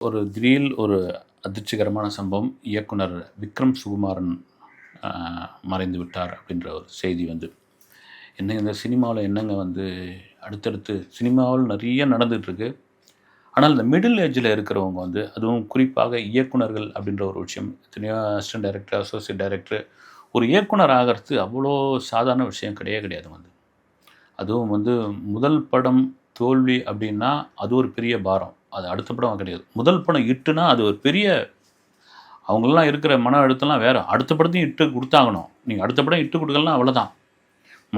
ஒரு திடீர் ஒரு அதிர்ச்சிகரமான சம்பவம். இயக்குனர் விக்ரம் சுகுமாரன் மறைந்து விட்டார் அப்படின்ற ஒரு செய்தி வந்து. என்ன இந்த சினிமாவில் என்னங்க வந்து அடுத்தடுத்து சினிமாவில் நிறைய நடந்துகிட்ருக்கு. ஆனால் இந்த மிடில் ஏஜில் இருக்கிறவங்க வந்து அதுவும் குறிப்பாக இயக்குனர்கள் அப்படின்ற ஒரு விஷயம் எத்தனையோ அசிஸ்டன்ட் டைரக்டர் அசோசியேட் டைரக்டர் ஒரு இயக்குனர் ஆகிறது அவ்வளோ சாதாரண விஷயம் கிடையவே கிடையாது வந்து. அதுவும் வந்து முதல் படம் தோல்வி அப்படின்னா அது ஒரு பெரிய பாரம். அது அடுத்த படம் கிடையாது. முதல் படம் இட்டுனா அது ஒரு பெரிய அவங்களெலாம் இருக்கிற மன அழுத்தம்லாம் வேறு. அடுத்த படத்தையும் இட்டு கொடுத்தாகணும். நீங்கள் அடுத்த படம் இட்டு கொடுக்கலாம் அவ்வளோதான்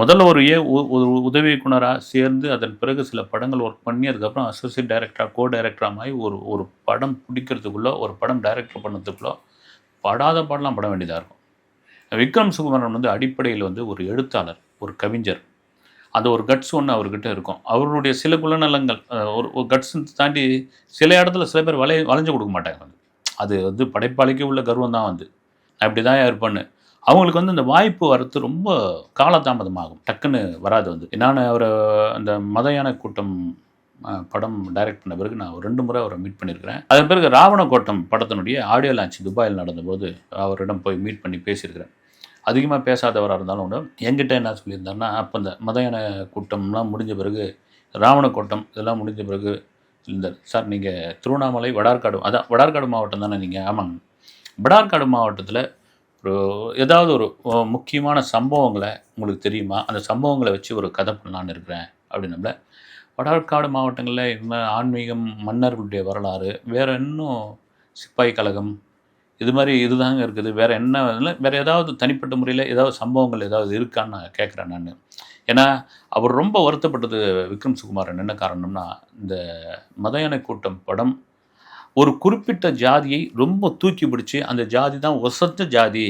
முதல்ல ஒரு ஏ ஒரு உதவி இயக்குனராக சேர்ந்து அதன் பிறகு சில படங்கள் ஒர்க் பண்ணி அதுக்கப்புறம் அசோசியேட் டைரக்டராக கோ டைரக்டராக மாதிரி ஒரு ஒரு படம் பிடிக்கிறதுக்குள்ளோ ஒரு படம் டைரக்டர் பண்ணுறதுக்குள்ளோ படாத பாடலாம் பட வேண்டியதாக இருக்கும். விக்ரம் சுகுமாரன் வந்து அடிப்படையில் வந்து ஒரு எழுத்தாளர் ஒரு கவிஞர். அந்த ஒரு கட்ஸ் ஒன்று அவர்கிட்ட இருக்கும். அவருடைய சில குணநலங்கள் ஒரு ஒரு கட்ஸ் தாண்டி சில இடத்துல சில பேர் வளைய வளைஞ்சு கொடுக்க மாட்டாங்க வந்து. அது வந்து படைப்பாளிக்கு உள்ள கர்வம் தான் வந்து. நான் இப்படி தான் இருப்பேன்னு அவங்களுக்கு வந்து இந்த வாய்ப்பு வரத்து ரொம்ப காலதாமதமாகும். டக்குன்னு வராது வந்து. நான் அவரை அந்த மதையான கூட்டம் படம் டைரக்ட் பண்ண பிறகு நான் ஒரு ரெண்டு முறை அவரை மீட் பண்ணியிருக்கிறேன் அதன் பிறகு ராவண கோட்டம் படத்தினுடைய ஆடியோ லான்ச் துபாயில் நடந்தபோது அவரிடம் போய் மீட் பண்ணி பேசியிருக்கிறேன். அதிகமாக பேசாதவராக இருந்தாலும் ஒன்று என்கிட்ட என்ன சொல்லியிருந்தாருன்னா அப்போ இந்த மதையான கூட்டம்லாம் முடிஞ்ச பிறகு ராவண கூட்டம் இதெல்லாம் முடிஞ்ச பிறகு இந்த சார் நீங்கள் திருவண்ணாமலை வடார்காடு அதான் வடார்காடு மாவட்டம் தானே நீங்கள் ஆமாங்க. வடார்காடு மாவட்டத்தில் ஒரு ஏதாவது ஒரு முக்கியமான சம்பவங்களை உங்களுக்கு தெரியுமா? அந்த சம்பவங்களை வச்சு ஒரு கதை பண்ணலான்னு இருக்கிறேன் அப்படின்னம்ல. வடார்காடு மாவட்டங்களில் இன்னும் ஆன்மீகம் மன்னர்களுடைய வரலாறு வேறு இன்னும் சிப்பாய் கழகம் இது மாதிரி இதுதாங்க இருக்குது. வேறு என்ன வேறு ஏதாவது தனிப்பட்ட முறையில் ஏதாவது சம்பவங்கள் ஏதாவது இருக்கான்னு நான் கேட்குறேன் நான். ஏன்னா அவர் ரொம்ப வருத்தப்பட்டது விக்ரம் சுகுமாரன். என்ன காரணம்னா இந்த மதயான கூட்டம் படம் ஒரு குறிப்பிட்ட ஜாதியை ரொம்ப தூக்கி பிடிச்சி அந்த ஜாதி தான் ஒசத்த ஜாதி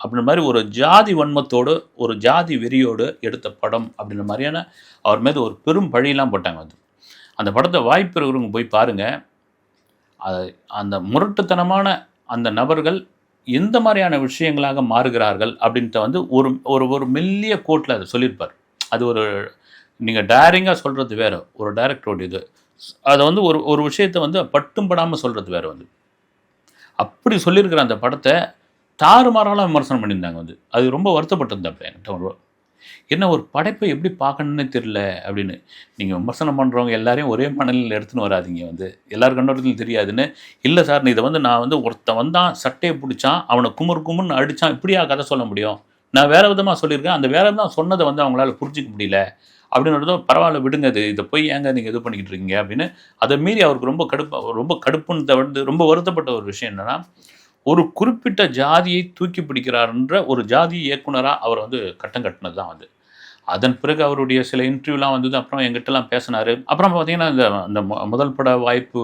அப்படின்ற மாதிரி ஒரு ஜாதி வன்மத்தோடு ஒரு ஜாதி வெறியோடு எடுத்த படம் அப்படின்ற மாதிரியான அவர் மீது ஒரு பெரும் பழியெல்லாம் போட்டாங்க அது அந்த படத்தை வாய்ப்பு இருக்கிறவங்க போய் பாருங்கள் அது அந்த முரட்டுத்தனமான அந்த நபர்கள் எந்த மாதிரியான விஷயங்களாக மாறுகிறார்கள் அப்படின்ட்டு வந்து ஒரு ஒரு ஒரு மெல்லிய கோட்டில் அதை சொல்லியிருப்பார். அது ஒரு நீங்கள் டேரிங்காக சொல்கிறது வேறு ஒரு டைரக்டரோட இது. அதை வந்து ஒரு ஒரு விஷயத்தை வந்து பட்டும் படாமல் சொல்கிறது வேறு வந்து. அப்படி சொல்லியிருக்கிற அந்த படத்தை தாறுமாறாலாம் விமர்சனம் பண்ணியிருந்தாங்க வந்து. அது ரொம்ப வருத்தப்பட்டிருந்தப்ப என்கிட்ட ஒரு என்ன ஒரு படைப்பை எப்படி பார்க்கணுன்னே தெரியல அப்படின்னு. நீங்கள் விமர்சனம் பண்ணுறவங்க எல்லாரையும் ஒரே மணலில் எடுத்துன்னு வராதீங்க வந்து. எல்லார் கண்ணோட்டத்திலும் தெரியாதுன்னு. இல்லை சார் இதை வந்து நான் வந்து ஒருத்தன் வந்தான் சட்டையை பிடிச்சான் அவனை குமர் குமுன்னு அடித்தான் இப்படியா கதை சொல்ல முடியும்? நான் வேறு விதமாக சொல்லியிருக்கேன். அந்த வேறு தான் சொன்னதை வந்து அவங்களால புரிஞ்சிக்க முடியல. அப்படின்றதும் பரவாயில்ல விடுங்க இது இதை போய் ஏங்க நீங்கள் இது பண்ணிக்கிட்டு இருக்கீங்க? அப்படின்னு. அதை மீறி அவருக்கு ரொம்ப கடுப்பு ரொம்ப கடுப்புன்னு வந்து ரொம்ப வருத்தப்பட்ட ஒரு விஷயம் என்னென்னா ஒரு குறிப்பிட்ட ஜாதியை தூக்கி பிடிக்கிறாருன்ற ஒரு ஜாதி இயக்குனராக அவர் வந்து கட்டம் கட்டினது தான் வந்து. அதன் பிறகு அவருடைய சில இன்டர்வியூலாம் வந்தது அப்புறம் எங்கிட்டலாம் பேசினார். அப்புறம் பார்த்தீங்கன்னா இந்த அந்த முதல் பட வாய்ப்பு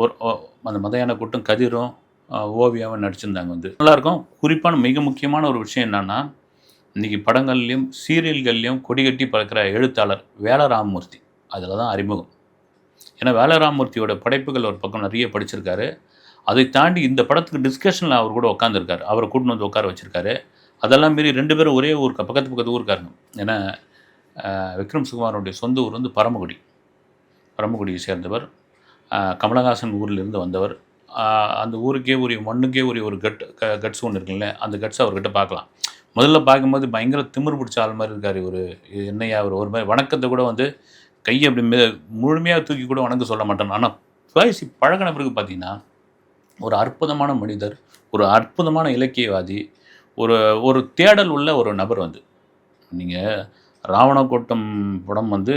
ஒரு அந்த மதையான கூட்டம் கதிரும் ஓவியாவும் நடிச்சிருந்தாங்க வந்து. நல்லாயிருக்கும். குறிப்பான மிக முக்கியமான ஒரு விஷயம் என்னென்னா இன்றைக்கி படங்கள்லேயும் சீரியல்கள்லேயும் கொடிகட்டி பறக்கிற எழுத்தாளர் வேலராமமூர்த்தி. அதில் தான் அறிமுகம். ஏன்னா வேலராமூர்த்தியோட படைப்புகள் ஒரு பக்கம் நிறைய படிச்சிருக்காரு. அதை தாண்டி இந்த படத்துக்கு டிஸ்கஷனில் அவர் கூட உட்காந்துருக்காரு அவரை கூட்டின்னு வந்து உட்கார வச்சுருக்காரு. அதெல்லாம் மீறி ரெண்டு பேரும் ஒரே ஊருக்கு பக்கத்து பக்கத்து ஊருக்காருங்க. ஏன்னா விக்ரம் சுகுமாரனுடைய சொந்த ஊர் வந்து பரமக்குடி பரமக்குடியை சேர்ந்தவர். கமலஹாசன் ஊரிலிருந்து வந்தவர். அந்த ஊருக்கே உரிய மண்ணுக்கே உரிய ஒரு கட் க கட்ஸ் ஒன்று இருக்குல்ல அந்த கட்ஸ் அவர்கிட்ட பார்க்கலாம். முதல்ல பார்க்கும்போது பயங்கர திமிர் பிடிச்ச ஆள் மாதிரி இருக்கார் ஒரு என்னையா அவர் ஒரு மாதிரி வணக்கத்தை கூட வந்து கையை அப்படி மெ முழுமையாக தூக்கி கூட வணக்கம் சொல்ல மாட்டேன். ஆனால் பேசி பழகின பிறகு பார்த்தீங்கன்னா ஒரு அற்புதமான மனிதர் ஒரு அற்புதமான இலக்கியவாதி ஒரு ஒரு தேடல் உள்ள ஒரு நபர் வந்து. நீங்கள் ராவணக்கோட்டம் படம் வந்து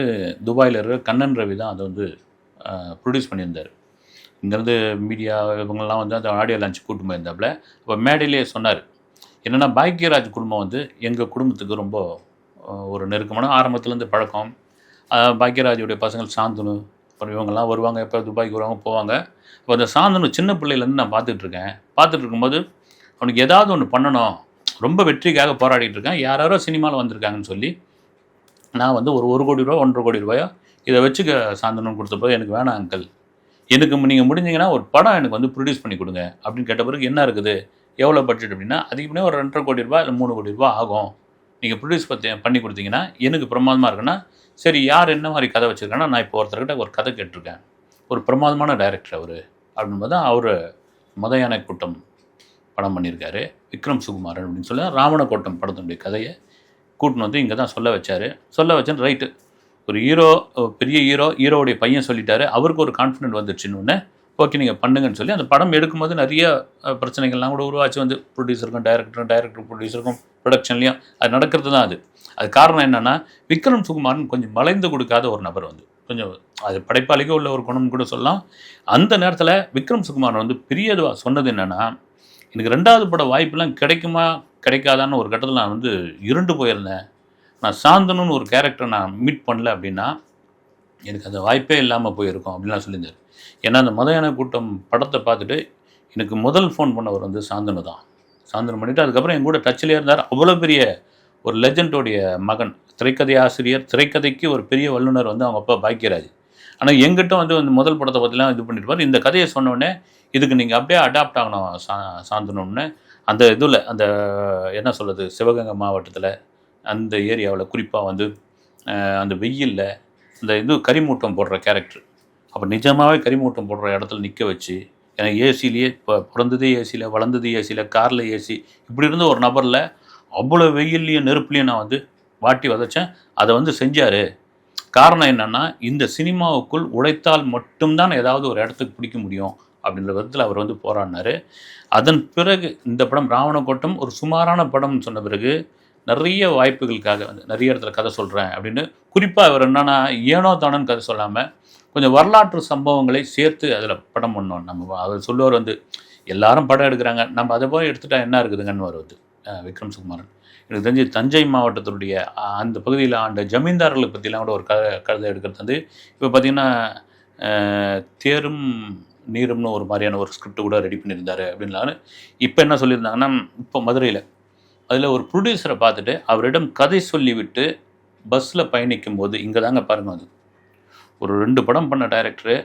துபாயில் இருக்கிற கண்ணன் ரவி தான் அதை வந்து ப்ரொடியூஸ் பண்ணியிருந்தார். இங்கேருந்து மீடியா இவங்கெல்லாம் வந்து அந்த ஆடியோ லான்ச் கூட்டு போயிருந்தாப்புல. இப்போ மேடையிலே சொன்னார் என்னென்னா பாக்யராஜ் குடும்பம் வந்து எங்கள் குடும்பத்துக்கு ரொம்ப ஒரு நெருக்கமான ஆரம்பத்துலேருந்து பழக்கம். பாக்யராஜுடைய பசங்கள் சாந்தனு அப்புறம் இவங்கெல்லாம் வருவாங்க எப்போ துபாய்க்கு வருவாங்க போவாங்க. இப்போ அந்த சாந்தனு சின்ன பிள்ளையிலேருந்து நான் பார்த்துட்ருக்கேன் பார்த்துட்ருக்கும்போது பார்த்துட்டு இருக்கும்போது அவனுக்கு ஏதாவது ஒன்று பண்ணணும். ரொம்ப வெற்றிக்காக போராடிட்டு இருக்கேன். யாராரோ சினிமாவில் வந்திருக்காங்கன்னு சொல்லி நான் வந்து ஒரு ஒரு கோடி ரூபா ஒன்றரை கோடி ரூபாயோ இதை வச்சுக்க சாந்தனம் கொடுத்தப்போ எனக்கு வேணாம் அங்கிள் எனக்கு நீங்கள் முடிஞ்சிங்கன்னா ஒரு படம் எனக்கு வந்து ப்ரொடியூஸ் பண்ணி கொடுங்க அப்படின்னு கேட்ட பிறகு என்ன இருக்குது? எவ்வளோ பட்ஜெட் அப்படின்னா அதிகமே ஒரு ரெண்டரை கோடி ரூபா இல்லை மூணு கோடி ரூபாய் ஆகும். நீங்கள் ப்ரொடியூஸ் பற்றி பண்ணி கொடுத்தீங்கன்னா எனக்கு பிரமாதமாக இருக்குன்னா சரி யார் என்ன மாதிரி கதை வச்சுருக்காங்கன்னா நான் இப்போ ஒருத்தர்கிட்ட ஒரு கதை கேட்டிருக்கேன். ஒரு பிரமாதமான டைரக்டர் அவர். அப்படின்போது தான் அவர் மத யானை கூட்டம் படம் பண்ணியிருக்காரு. விக்ரம் சுகுமாரன் அப்படின்னு சொல்லி ராவண கோட்டம் படத்தினுடைய கதையை கூட்டின்னு வந்து இங்கே தான் சொல்ல வச்சார். சொல்ல வச்சேன் ரைட்டு. ஒரு ஹீரோ பெரிய ஹீரோ ஹீரோவுடைய பையன் சொல்லிட்டாரு. அவருக்கு ஒரு கான்ஃபிடென்ட் வந்துருச்சுன்னு ஓகே நீங்கள் பண்ணுங்கன்னு சொல்லி அந்த படம் எடுக்கும்போது நிறைய பிரச்சனைகள்லாம் கூட உருவாச்சு வந்து. ப்ரொடியூசருக்கும் டைரக்டரும் டைரக்டர் ப்ரொடியூசருக்கும் ப்ரொடக்ஷன்லையும் அது நடக்கிறது தான் அது. அது காரணம் என்னன்னா விக்ரம் சுகுமாரன் கொஞ்சம் மலைந்து கொடுக்காத ஒரு நபர் வந்து. கொஞ்சம் அது படைப்பாளிக்கு உள்ள ஒரு குணம் கூட சொல்லலாம். அந்த நேரத்தில் விக்ரம் சுகுமாரன் வந்து பெரியதுவா சொன்னது என்னென்னா எனக்கு ரெண்டாவது பட வாய்ப்புலாம் கிடைக்குமா கிடைக்காதான்னு ஒரு கட்டத்தில் நான் வந்து இருண்டு போயிருந்தேன். நான் சாந்தனுன்னு ஒரு கேரக்டரை நான் மீட் பண்ணல அப்படின்னா எனக்கு அந்த வாய்ப்பே இல்லாமல் போயிருக்கும் அப்படின்லாம் சொல்லியிருந்தார் ஏன்னா அந்த மதையான கூட்டம் படத்தை பார்த்துட்டு எனக்கு முதல் ஃபோன் பண்ணவர் வந்து சாந்தனு தான். சாந்தனு பண்ணிவிட்டு அதுக்கப்புறம் என் கூட டச்சிலே இருந்தார். அவ்வளோ பெரிய ஒரு லெஜண்டோடைய மகன் திரைக்கதை ஆசிரியர் திரைக்கதைக்கு ஒரு பெரிய வல்லுனர் வந்து அவங்க அப்பா பாக்கியராஜ். ஆனால் எங்கிட்ட வந்து வந்து முதல் படத்தை பற்றிலாம் இது பண்ணியிருப்பார் இந்த கதையை சொன்னோடனே இதுக்கு நீங்கள் அப்படியே அடாப்ட் ஆகணும் சா சாந்தணும்னு அந்த இதில் அந்த என்ன சொல்கிறது சிவகங்கை மாவட்டத்தில் அந்த ஏரியாவில் குறிப்பாக வந்து அந்த வெயிலில் அந்த இது கரிமூட்டம் போடுற கேரக்டர் அப்போ நிஜமாகவே கரிமூட்டம் போடுற இடத்துல நிற்க வச்சு ஏன்னா ஏசிலேயே இப்போ பிறந்தது ஏசியில் வளர்ந்தது ஏசியில் காரில் ஏசி இப்படி இருந்த ஒரு நபரில் அவ்வளோ வெயில்லையும் நெருப்புலையும் நான் வந்து வாட்டி வதைச்சேன். அதை வந்து செஞ்சார். காரணம் என்னென்னா இந்த சினிமாவுக்குள் உழைத்தால் மட்டும்தான் ஏதாவது ஒரு இடத்துக்கு பிடிக்க முடியும் அப்படின்ற விதத்தில் அவர் வந்து போராடினார். அதன் பிறகு இந்த படம் ராவணக்கோட்டம் ஒரு சுமாரான படம்னு சொன்ன பிறகு நிறைய வாய்ப்புகளுக்காக வந்து நிறைய இடத்துல கதை சொல்கிறேன் அப்படின்னு குறிப்பாக அவர் என்னென்னா ஏனோ தானோன்னு கதை சொல்லாமல் கொஞ்சம் வரலாற்று சம்பவங்களை சேர்த்து அதில் படம் பண்ணோம். நம்ம அவர் சொல்லுவார் வந்து எல்லாரும் படம் எடுக்கிறாங்க. நம்ம அதை போய் எடுத்துட்டா என்ன இருக்குதுங்கன்னு வருவது விக்ரம் சுகுமாரன் எனக்கு தெரிஞ்சு தஞ்சை மாவட்டத்தினுடைய அந்த பகுதியில் ஆண்ட ஜமீன்தார்களை பற்றிலாம் கூட ஒரு க கதை எடுக்கிறது வந்து இப்போ பார்த்தீங்கன்னா தேரும் நீரும்னு ஒரு மாதிரியான ஒரு ஸ்கிரிப்ட் கூட ரெடி பண்ணியிருந்தாரு அப்படின்லாம் இப்போ என்ன சொல்லியிருந்தாங்கன்னா இப்போ மதுரையில் அதில் ஒரு ப்ரொடியூசரை பார்த்துட்டு அவரிடம் கதை சொல்லிவிட்டு பஸ்ஸில் பயணிக்கும் போது இங்கே தாங்க பாருங்க அது. ஒரு ரெண்டு படம் பண்ண டைரக்டரு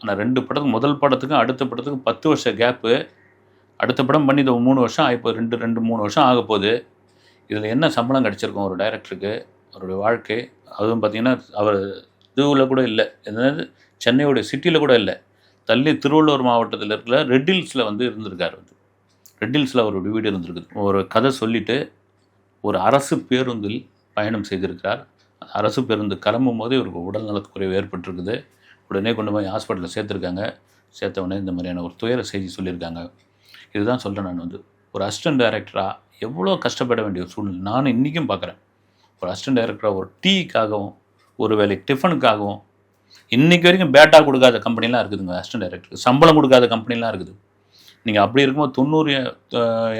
ஆனால் ரெண்டு படத்துக்கு முதல் படத்துக்கும் அடுத்த படத்துக்கும் பத்து வருஷம் கேப்பு அடுத்த படம் பண்ணி இது மூணு வருஷம் ஆகிப்போ ரெண்டு ரெண்டு மூணு வருஷம் ஆக போகுது. இதில் என்ன சம்பளம் கிடச்சிருக்கும் ஒரு டைரக்டருக்கு அவருடைய வாழ்க்கை? அதுவும் பார்த்திங்கன்னா அவர் இதுவில் கூட இல்லை. என்னது? சென்னையோடைய சிட்டியில் கூட இல்லை. தள்ளி திருவள்ளூர் மாவட்டத்தில் இருக்கிற ரெட் ஹில்ஸில் வந்து இருந்திருக்காரு வந்து ரெட் ஹில்ஸில் அவருடைய வீடு இருந்திருக்குது. ஒரு கதை சொல்லிவிட்டு ஒரு அரசு பேருந்தில் பயணம் செய்திருக்கிறார். அரசு பேருந்து கிளம்பும் போது இவருக்கு உடல் நலக்குறைவு ஏற்பட்டிருக்குது. உடனே கொண்டு போய் ஹாஸ்பிட்டலில் சேர்த்துருக்காங்க. சேர்த்த உடனே இந்த மாதிரியான ஒரு துயர செய்தி சொல்லியிருக்காங்க. இதுதான் சொல்கிறேன் நான் வந்து. ஒரு அசிஸ்டன்ட் டைரக்டராக எவ்வளோ கஷ்டப்பட வேண்டிய ஒரு சூழ்நிலை நான் இன்றைக்கும் பார்க்குறேன். ஒரு அசிஸ்டன்ட் டைரக்டராக ஒரு டீக்காகவும் ஒரு வேலை டிஃபனுக்காகவும் இன்றைக்கி வரைக்கும் பேட்டா கொடுக்காத கம்பெனிலாம் இருக்குதுங்க அசிஸ்டன்ட் டைரக்டருக்கு சம்பளம் கொடுக்காத கம்பெனிலாம் இருக்குது. நீங்கள் அப்படி இருக்கும்போது தொண்ணூறு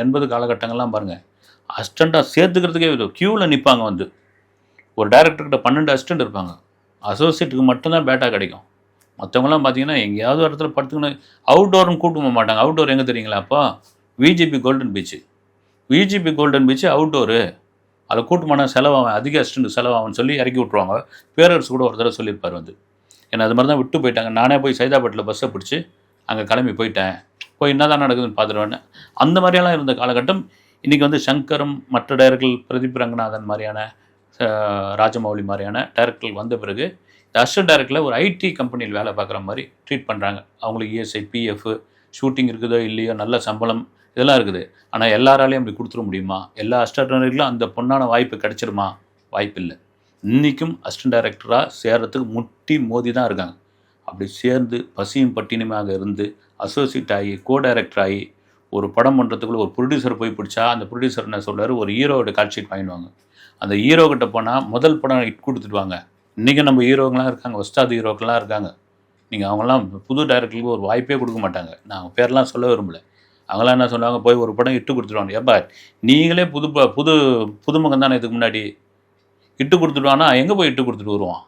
எண்பது காலகட்டங்கள்லாம் பாருங்கள் அசிஸ்டண்ட்டாக சேர்த்துக்கிறதுக்கே க்யூவில் நிற்பாங்க வந்து. ஒரு டைரக்டர்கிட்ட பன்னெண்டு அசிஸ்டண்ட் இருப்பாங்க. அசோசியேட்டுக்கு மட்டும்தான் பேட்டா கிடைக்கும். மற்றவங்களாம் பார்த்தீங்கன்னா எங்கேயாவது ஒரு இடத்துல படுத்துக்கணும். அவுட்டோர்னு கூட்டு போக மாட்டாங்க. அவுட்டோர் எங்கே தெரியுங்களா அப்போ? VGP golden beach VGP golden beach outdoor அதை கூட்டு போனால் செலவாகும். அதிக அசிஸ்டன்ட் செலவாகும்னு சொல்லி இறக்கி விட்ருவாங்க பேரரசு கூட ஒரு தடவை சொல்லியிருப்பார் வந்து. என்னை அது மாதிரி தான் விட்டு போயிட்டாங்க. நானே போய் சைதாப்பேட்டில் பஸ்ஸை பிடிச்சி அங்கே கிளம்பி போயிட்டேன். போய் என்ன தான் நடக்குதுன்னு பார்த்துருவேன் அந்த மாதிரியெல்லாம் இருந்த காலகட்டம். இன்றைக்கி வந்து சங்கரும் மற்ற டைரக்டர்கள் பிரதீப் ரங்கநாதன் மாதிரியான ராஜமௌலி மாதிரியான டைரக்டர்கள் வந்த பிறகு அசிஸ்டன்ட் டைரக்டரில் ஒரு ஐடி கம்பெனியில் வேலை பார்க்குற மாதிரி ட்ரீட் பண்ணுறாங்க அவங்களுக்கு இஎஸ்ஐ பிஎஃப் ஷூட்டிங் இருக்குதோ இல்லையோ நல்ல சம்பளம் இதெல்லாம் இருக்குது. ஆனால் எல்லாராலையும் அப்படி கொடுத்துட முடியுமா? எல்லா அசிஸ்டன்ட் அந்த பொண்ணான வாய்ப்பு கிடைச்சிருமா வாய்ப்பு இல்லை இன்றைக்கும் அசிஸ்டன்ட் டைரக்டராக சேர்கிறதுக்கு முட்டி மோதி தான் இருக்காங்க. அப்படி சேர்ந்து பசியும் பட்டினியுமாக இருந்து அசோசியேட் ஆகி கோ டைரக்டர் ஆகி ஒரு படம் பண்ணுறதுக்குள்ள ஒரு ப்ரொடியூசர் போய் பிடிச்சா அந்த ப்ரொடியூசர் என்ன சொல்கிறார் ஒரு ஹீரோவோட கால்ஷீட் வாங்கிடுவாங்க. அந்த ஹீரோ கிட்ட போனால் முதல் படம் இட் கொடுத்துடுவாங்க. இன்றைக்கி நம்ம ஹீரோங்களாம் இருக்காங்க ஒஸ்தாது ஹீரோக்கெல்லாம் இருக்காங்க. நீங்கள் அவங்களாம் புது டைரக்டருக்கு ஒரு வாய்ப்பே கொடுக்க மாட்டாங்க. நான் அவங்க பேர்லாம் சொல்ல விரும்பல. அவங்களாம் என்ன சொல்லுவாங்க போய் ஒரு படம் இட்டு கொடுத்துருவாங்க. எப்பா நீங்களே புது ப- புது புதுமுகம் தானே இதுக்கு முன்னாடி? இட்டு கொடுத்துடுவானா? எங்கே போய் இட்டு கொடுத்துட்டு வருவான்?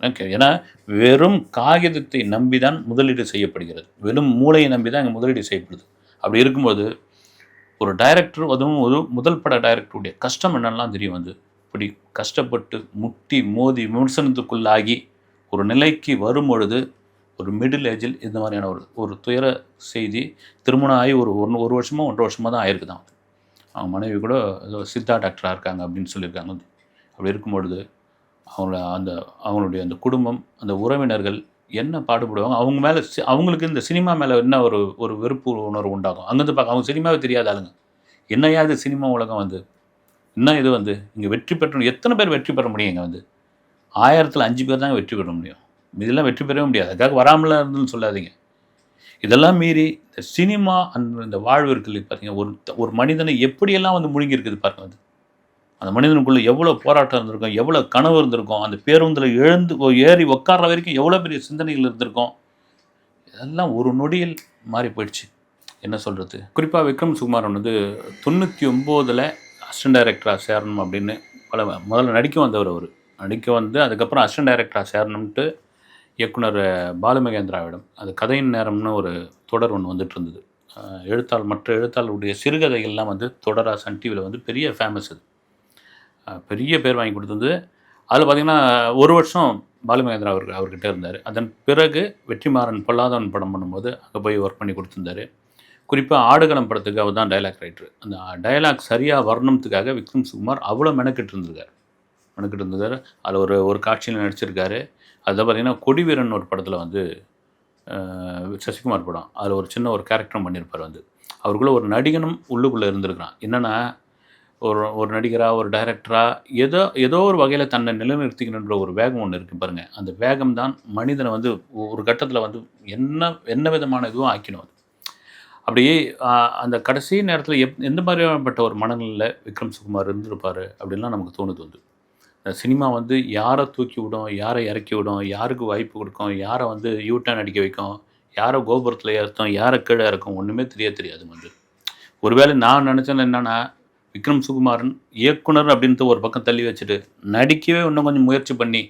ஓகே ஏன்னா வெறும் காகிதத்தை நம்பி தான் முதலீடு செய்யப்படுகிறது. வெறும் மூளையை நம்பி தான் இங்கே முதலீடு செய்யப்படுது. அப்படி இருக்கும்போது ஒரு டைரக்டர் அதுவும் ஒரு முதல் பட டைரக்டருடைய கஷ்டம் என்னெல்லாம் தெரியும் வந்து? இப்படி கஷ்டப்பட்டு முட்டி மோதி விமர்சனத்துக்குள்ளாகி ஒரு நிலைக்கு வரும் பொழுது ஒரு மிடில் ஏஜில் இந்த மாதிரியான ஒரு ஒரு துயர செய்தி திருமணம் ஆகி ஒரு ஒன்று ஒரு வருஷமோ ஒன்றரை வருஷமாக தான் ஆயிருக்கு தான் அவங்க மனைவி கூட ஏதோ சித்தா டாக்டராக இருக்காங்க அப்படின்னு சொல்லியிருக்காங்க. அப்படி இருக்கும் பொழுது அவங்கள அந்த அவங்களுடைய அந்த குடும்பம் அந்த உறவினர்கள் என்ன பாடுபடுவாங்க? அவங்க மேலே அவங்களுக்கு இந்த சினிமா மேலே என்ன ஒரு ஒரு வெறுப்பு உணர்வு உண்டாகும்? அங்கேருந்து பார்க்க அவங்க சினிமாவே தெரியாத ஆளுங்க. என்னையாது சினிமா உலகம் வந்து? இன்னும் இது வந்து? இங்கே வெற்றி பெற்ற எத்தனை பேர் வெற்றி பெற முடியும் இங்கே வந்து? ஆயிரத்தில் அஞ்சு பேர் தாங்க வெற்றி பெற முடியும். இதெல்லாம் வெற்றி பெறவே முடியாது. அதுக்காக வராமல் இருந்துன்னு சொல்லாதீங்க. இதெல்லாம் மீறி இந்த சினிமா அந்த இந்த வாழ்வு இருக்குது பார்த்தீங்க ஒரு ஒரு மனிதனை எப்படியெல்லாம் வந்து முழுங்கி இருக்குது பாருங்க அது. அந்த மனிதனுக்குள்ளே எவ்வளோ போராட்டம் இருந்திருக்கும் எவ்வளோ கனவு இருந்திருக்கும் அந்த பேருந்தில் எழுந்து ஏறி உட்கார்ற வரைக்கும் எவ்வளோ பெரிய சிந்தனைகள் இருந்திருக்கும். இதெல்லாம் ஒரு நொடியில் மாறி போயிடுச்சு. என்ன சொல்கிறது குறிப்பாக விக்ரம் சுகுமாரன் வந்து தொண்ணூற்றி ஒம்போதில் அசிஸ்டன்ட் டைரக்டராக சேரணும் அப்படின்னு பல முதல்ல நடிக்க வந்தவர் அவர். நடிக்க வந்து அதுக்கப்புறம் அசிஸ்டன்ட் டைரக்டராக சேரணும்ட்டு இயக்குனர் பாலுமகேந்திராவிடம். அது கதையின் நேரம்னு ஒரு தொடர் ஒன்று வந்துட்டு இருந்தது. எழுத்தாள் மற்ற எழுத்தாளருடைய சிறுகதைகள்லாம் வந்து தொடராக சன் டிவியில் வந்து பெரிய ஃபேமஸ் அது. பெரிய பேர் வாங்கி கொடுத்தது. அதில் பார்த்திங்கன்னா ஒரு வருஷம் பாலுமகேந்திரா அவர் அவர்கிட்ட இருந்தார். அதன் பிறகு வெற்றிமாறன் பொல்லாதவன் படம் பண்ணும்போது அங்கே போய் ஒர்க் பண்ணி கொடுத்துருந்தாரு. குறிப்பாக ஆடுகளம் படத்துக்கு அவர் தான் டைலாக் ரைட்டர் அந்த டைலாக் சரியாக வரணுன்றதுக்காக விக்ரம் சுகுமார் அவ்வளோ மெனக்கிட்டு இருந்திருக்காரு. மெனக்கிட்டு இருந்திருக்காரு. அதில் ஒரு ஒரு காட்சியில் நடிச்சிருக்காரு. அதில் பார்த்திங்கன்னா கொடிவீரன் ஒரு படத்தில் வந்து சசிகுமார் படம். அதில் ஒரு சின்ன ஒரு கேரக்டரும் பண்ணியிருப்பார் வந்து. அவருக்குள்ள ஒரு நடிகனும் உள்ளுக்குள்ளே இருந்திருக்கிறான். என்னென்னா ஒரு ஒரு நடிகராக ஒரு டைரக்டராக ஏதோ ஏதோ ஒரு வகையில் தன்னை நிலைநிறுத்திக்கணுன்ற ஒரு வேகம் ஒன்று இருக்குது பாருங்கள் அந்த வேகம் தான் மனிதனை வந்து ஒரு கட்டத்தில் வந்து என்ன என்ன விதமான இதுவும் ஆக்கிடும் அது. அப்படியே அந்த கடைசி நேரத்தில் எப் எந்த மாதிரியானப்பட்ட ஒரு மனநிலையில் விக்ரம் சுகுமார் இருந்திருப்பார் அப்படின்லாம் நமக்கு தோணுது வந்து சினிமா வந்து யாரை தூக்கி விடும் யாரை இறக்கி விடும் யாருக்கு வாய்ப்பு கொடுக்கும் யாரை வந்து யூட்டர்ன் அடிக்க வைக்கும் யாரை கோபுரத்தில் ஏற்றும் யாரை கீழே இறக்கும் ஒன்றுமே தெரிய தெரியாது வந்து ஒருவேளை நான் நினச்சது என்னென்னா விக்ரம் சுகுமாரன் இயக்குனர் அப்படின்ட்டு ஒரு பக்கம் தள்ளி வச்சுட்டு நடிக்கவே இன்னும் கொஞ்சம் முயற்சி பண்ணி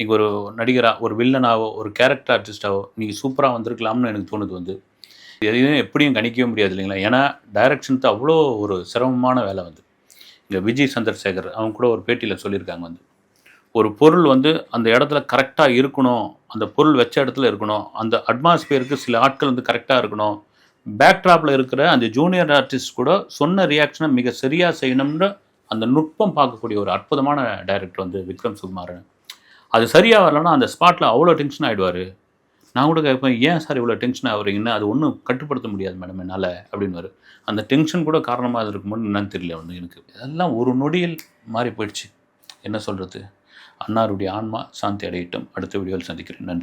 நீங்கள் ஒரு நடிகராக ஒரு வில்லனாவோ ஒரு கேரக்டர் ஆர்டிஸ்டாவோ நீங்கள் சூப்பராக வந்திருக்கலாம்னு எனக்கு தோணுது வந்து. எதையும் எப்படியும் கணிக்கவே முடியாது இல்லைங்களா? ஏன்னா டைரக்ஷனுக்கு அவ்வளோ ஒரு சிரமமான வேலை வந்து. இங்கே விஜய் சந்திரசேகர் அவங்க கூட ஒரு பேட்டியில் சொல்லியிருக்காங்க வந்து. ஒரு பொருள் வந்து அந்த இடத்துல கரெக்டாக இருக்கணும் அந்த பொருள் வச்ச இடத்துல இருக்கணும் அந்த அட்மாஸ்பியருக்கு சில ஆட்கள் வந்து கரெக்டாக இருக்கணும். பேக்ட்ராப்பில் இருக்கிற அந்த ஜூனியர் ஆர்டிஸ்ட் கூட சொன்ன ரியாக்ஷனை மிக சரியாக செய்யணும்ன்ற அந்த நுட்பம் பார்க்கக்கூடிய ஒரு அற்புதமான டைரக்டர் வந்து விக்ரம் சுகுமாரன். அது சரியாக வரலன்னா அந்த ஸ்பாட்டில் அவ்வளோ டென்ஷன் ஆகிடுவார் நான் கூட கேட்பேன் ஏன் சார் இவ்வளோ டென்ஷன் ஆகுறீங்கன்னா அது ஒன்றும் கட்டுப்படுத்த முடியாது மேடம் என்னால் அப்படின்னு அந்த டென்ஷன் கூட காரணமாக இருக்குமோன்னு என்னன்னு தெரியல ஒன்று எனக்கு. இதெல்லாம் ஒரு நொடியில் மாறி போயிடுச்சு. என்ன சொல்கிறது அன்னாருடைய ஆன்மா சாந்தி அடையட்டும். அடுத்த வீடியோவில் சந்திக்கிறேன். நன்றி.